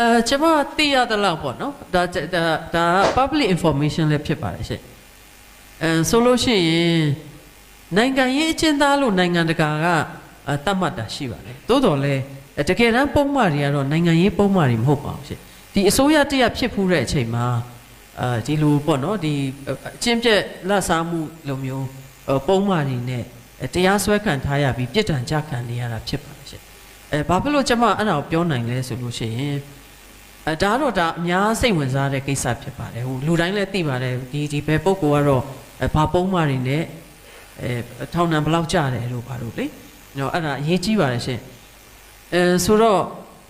အဲကျွန်မသိရသလောက်ပေါ့နော်ဒါဒါဒါ public information လည်းဖြစ်ပါတယ်ရှင်အဲဆိုလို့ရှိရင်နိုင်ငံရေးအကျဉ်းသားလို့နိုင်ငံတကာကအဲတတ်မှတ်တာရှိပါတယ်သို့တော်လည်းအဲတကယ်တမ်းပုံမှန်တွေကတော့နိုင်ငံရေးပုံမှန်တွေမဟုတ်ပါဘူးရှင်ဒီအစိုးရတရက်ဖြစ်ဖူးတဲ့အချိန်မှာအဲဒီလိုပေါ့နော်ဒီအချင်းပြက်လက်စားမှုလိုမျိုးအဲပုံမှန်တွေနဲ့အဲတရားစွဲခံထားရပြီးပြစ်ဒဏ်ကြခံနေရတာဖြစ်ပါတယ်ရှင်အဲဘာဖြစ်လို့ကျွန်မအဲ့ဒါကိုပြောနိုင်လဲဆိုလို့ရှိရင် အဲဒါတော့ဒါအများစိတ်ဝင်စားတဲ့ကိစ္စဖြစ်ပါတယ်ဟိုလူတိုင်းလည်းသိပါတယ်ဒီဒီဘယ်ပုံကောကတော့အဲဘာပုံမှန်တွေနဲ့အဲထောင်နှံဘယ်လောက်ကြတယ်လို့ဘာလို့လေနော်အဲ့ဒါအရေးကြီးပါတယ်ရှင်အဲဆိုတော့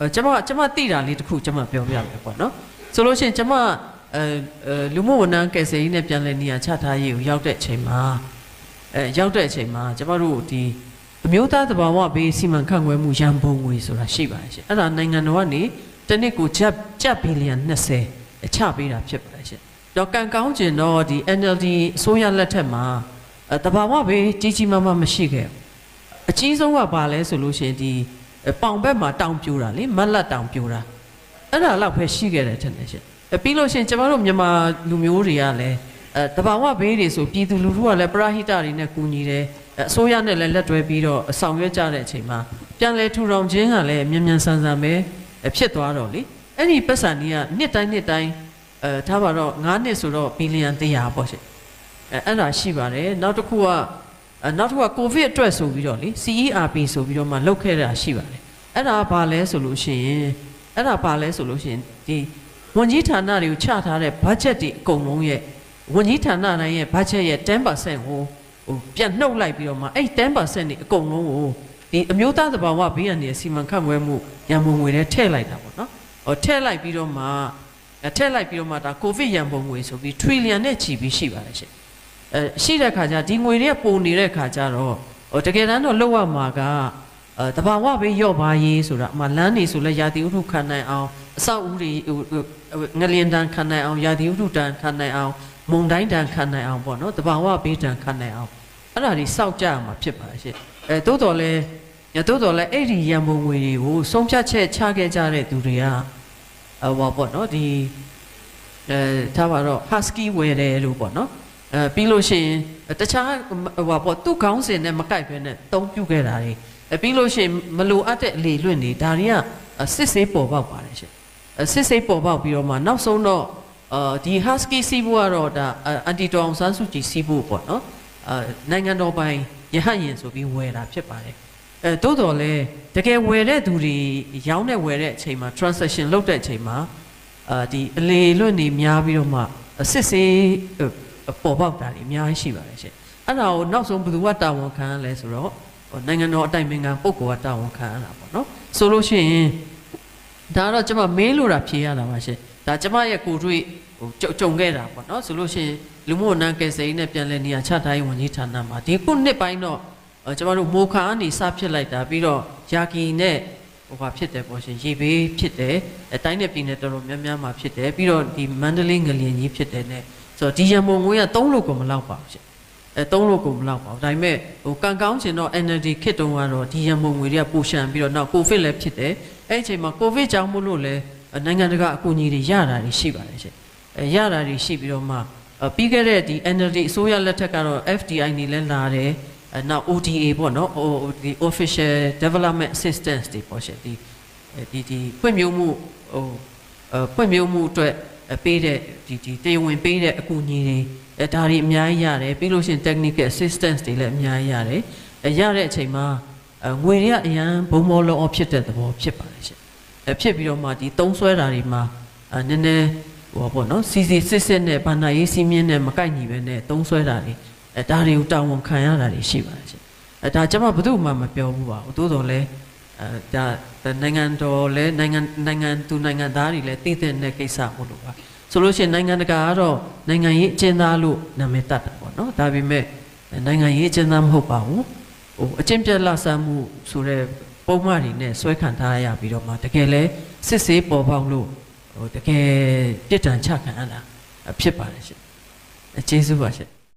အဲကျွန်မကျွန်မသိတာလေးတစ်ခုကျွန်မပြောပြမယ်ပေါ့နော်ဆိုလို့ရှိရင်ကျွန်မအဲအဲလူမှုဝန်ထမ်းကယ်ဆယ်ရေးနဲ့ပြန်လည်နေရာချထားရေးကိုရောက်တဲ့အချိန်မှာအဲရောက်တဲ့အချိန်မှာကျွန်မတို့ဒီအမျိုးသားသဘာဝဘေးစီမံခန့်ခွဲမှုရန်ပုံငွေဆိုတာရှိပါတယ်ရှင်အဲ့ဒါနိုင်ငံတော်ကနေ တနစ်ကိုကျပ်ကျပ်ဘီလီယံ20အချပေးတာဖြစ်ပါတယ်ရှင်။တော့ကံကောင်းကျင်တော့ဒီ NLD အစိုးရလက်ထက်မှာအဲတဘာဝဘေးကြီးကြီးမားမားမရှိခဲ့ဘူး။အကြီးဆုံးကဘာလဲဆိုလို့ရှိရင်ဒီအဲပေါင်ဘက်မှာတောင်ပြိုတာလေမက်လက်တောင်ပြိုတာအဲ့ဒါတော့ပဲရှိခဲ့တယ်ထင်တယ်ရှင်။အဲပြီးလို့ရှိရင်ကျမတို့မြန်မာလူမျိုးတွေကလည်းအဲတဘာဝဘေးတွေဆိုပြည်သူလူထုကလည်းပရဟိတတွေနဲ့ကူညီတယ်အဲအစိုးရနဲ့လည်းလက်တွဲပြီးတော့အဆောင်ရွက်ကြတဲ့အချိန်မှာပြန်လဲထူထောင်ခြင်းကလည်းမြန်မြန်ဆန်ဆန်ပဲအ ဖြစ်သွားတော့လေအဲ့ဒီပတ်စံကြီးကနှစ်တိုင်းနှစ်တိုင်းအဲထားပါတော့9နှစ်ဆိုတော့ဘီလီယံ100ပေါ့ရှင်အဲအဲ့ဒါရှိပါတယ်နောက်တစ်ခုကအဲနောက်တစ်ခုကကိုဗစ်အတွက်ဆိုပြီးတော့လေ CERP ဆိုပြီးတော့မှလောက်ခဲ့တာရှိပါတယ်အဲ့ဒါဘာလဲဆိုလို့ရှိရင်အဲ့ဒါဘာလဲဆိုလို့ရှိရင်ဒီဝန်ကြီးဌာနတွေကိုချထားတဲ့ budget တွေအကုန်လုံးရဲ့ဝန်ကြီးဌာနတိုင်းရဲ့ budget ရဲ့10%ကိုဟိုပြန်နှုတ်လိုက်ပြီးတော့မှအဲ့10%တွေအကုန်လုံးကို ဒီအမျိုးသားသဘာဝဘေးရန်တွေစီမံခန့်ခွဲမှုရန်ပုံငွေတွေထည့်လိုက်တာပေါ့နော်။ဟောထည့်လိုက်ပြီးတော့မှအဲထည့်လိုက်ပြီးတော့မှဒါကိုဗစ်ရန်ပုံငွေဆိုပြီး trillion နဲ့ချီပြီးရှိပါတယ်ရှင်။အဲရှိတဲ့ခါကျဒီငွေတွေကပုံနေတဲ့ခါကျတော့ဟိုတကယ်တမ်းတော့လောက်ရမှာကအဲတဘာဝဘေးရော့ပါရေးဆိုတာအမှလမ်းနေဆိုလဲရာသီဥတုခံနိုင်အောင်အဆောက်အဦတွေဟိုဟိုငလျင်တန်ခံနိုင်အောင်ရာသီဥတုတန်ခံနိုင်အောင်မုန်တိုင်းတန်ခံနိုင်အောင်ပေါ့နော်တဘာဝဘေးတန်ခံနိုင်အောင်အဲ့ဒါတွေစောက်ကြရမှာဖြစ်ပါရှင်။အဲတိုးတော်လဲ ညတို့တော့လဲအဲ့ဒီရန်ပုံငွေတွေကိုဆုံးဖြတ်ချက်ချခဲ့ကြတဲ့သူတွေကဟောပေါ့နော်ဒီအဲထားပါတော့ husky ဝယ်တယ်လို့ပေါ့နော်အဲပြီးလို့ရှိရင်တခြားဟောပေါ့သူ့ခေါင်းစဉ်နဲ့မကိုက်ဘဲနဲ့တုံးပြခဲ့တာတွေအဲပြီးလို့ရှိရင်မလိုအပ်တဲ့အလေလွင့်တွေဒါတွေကစစ်ဆေးပေါ်ပေါက်ပါတယ်ရှင်အဲစစ်ဆေးပေါ်ပေါက်ပြီးတော့မှနောက်ဆုံးတော့အာဒီ husky စီးဖို့ကတော့ဒါအန်တီတောင်ဆန်းစုကြည်စီးဖို့ပေါ့နော်အာနိုင်ငံတော်ပိုင်ရဟတ်ရင်ဆိုပြီးဝယ်တာဖြစ်ပါတယ် အဲတိုးတော်လဲတကယ်ဝယ်တဲ့သူတွေရောင်းတဲ့ဝယ်တဲ့အချိန်မှာ transaction လုပ်တဲ့အချိန်မှာအာဒီအလေလွတ်နေများပြီးတော့မှစစ်ဆေးပေါ်ပေါက်တာတွေအများကြီးရှိပါတယ်ရှင်အဲ့ဒါကိုနောက်ဆုံးဘယ်သူကတာဝန်ခံရလဲဆိုတော့ဟိုနိုင်ငံတော်အတိုင်ပင်ခံပုဂ္ဂိုလ်ကတာဝန်ခံရတာပေါ့နော်ဆိုလို့ရှိရင်ဒါကတော့ကျွန်မမေးလို့တာဖြေရတာပါရှင်ဒါကျွန်မရဲ့ကိုယ်တွေ့ဟိုကြုံကြုံခဲ့တာပေါ့နော်ဆိုလို့ရှိရင်လူမှုဝန်ထမ်းကယ်ဆယ်ရေးနဲ့ပြန်လည်နေရာချထားရေးဝန်ကြီးဌာနမှာဒီခုနှစ်ပိုင်းတော့အဲ ကျွန်တော်တို့မိုခါကနေစဖြစ်လိုက်တာပြီးတော့ယာကီနဲ့ဟိုဘာဖြစ်တယ်ပေါ့ရှင်ရေဘေးဖြစ်တယ်အတိုင်းနဲ့ပြည်နယ်တော်တော်များများမှာဖြစ်တယ်ပြီးတော့ဒီမန္တလေးငလျင်ကြီးဖြစ်တယ်နဲ့ဆိုတော့ဒီရံပုံငွေက3လို့ကိုမလောက်ပါဘူးရှင်အဲ3လို့ကိုမလောက်ပါဘူးဒါပေမဲ့ဟိုကံကောင်းချင်တော့ NLD ခစ်တုံးကတော့ဒီရံပုံငွေတွေကပိုရှံပြီးတော့နောက်ကိုဗစ်လည်းဖြစ်တယ်အဲ့အချိန်မှာကိုဗစ်ကြောင့်မို့လို့လည်းနိုင်ငံတကာအကူအညီတွေရတာတွေရှိပါတယ်ရှင်အဲရတာတွေရှိပြီးတော့မှပြီးခဲ့တဲ့ဒီ NLD အစိုးရလက်ထက်ကတော့ FDI နေလဲလာတယ် အဲနောက် ODA ပေါ့နော်ဟိုဒီ official development assistance တွေပေါ့ရှင်ဒီဒီဒီဖွံ့ဖြိုးမှုဟိုအဖွံ့ဖြိုးမှုအတွက်ပေးတဲ့ဒီဒီတရားဝင်ပေးတဲ့အကူအညီတွေအဲဒါတွေအများကြီးရတယ်ပြီးလို့ရှိရင် technical assistance တွေလည်းအများကြီးရတယ်အဲရတဲ့အချိန်မှာအဲငွေတွေကအရန်ဘုံမောလောဖြစ်တဲ့သဘောဖြစ်ပါတယ်ရှင်အဲဖြစ်ပြီးတော့မှဒီသုံးဆွဲတာတွေမှာအဲနည်းနည်းဟိုပေါ့နော်စီစီစစ်စစ်နဲ့ဘာနာရေးစီးမြင့်နဲ့မကိုက်ညီပဲနဲ့သုံးဆွဲတာတွေ အဲဒါတွေကိုတာဝန်ခံရတာတွေရှိပါတယ်ရှင်အဲဒါကျွန်မဘယ်သူမှမပြောဘူးပါဘူးသို့တော်လဲအဲဒါနိုင်ငံတော်လဲနိုင်ငံနိုင်ငံသူနိုင်ငံသားတွေလဲတည်တဲ့တဲ့ကိစ္စမို့လို့ပါဆိုလို့ရှိရင်နိုင်ငံတကာကတော့နိုင်ငံရေးအကျဉ်းသားလို့နာမည်တတ်တာပေါ့နော်ဒါပေမဲ့နိုင်ငံရေးအကျဉ်းသားမဟုတ်ပါဘူးဟိုအကျဉ်းပြတ်လဆန်းမှုဆိုတဲ့ပုံမှန်တွေနဲ့ဆွဲခံထားရပြီးတော့မှတကယ်လဲစစ်ဆေးပေါ်ပေါက်လို့ဟိုတကယ်ပြစ်ဒဏ်ချခံရတာဖြစ်ပါတယ်ရှင်အကျေးဇူးပါရှင်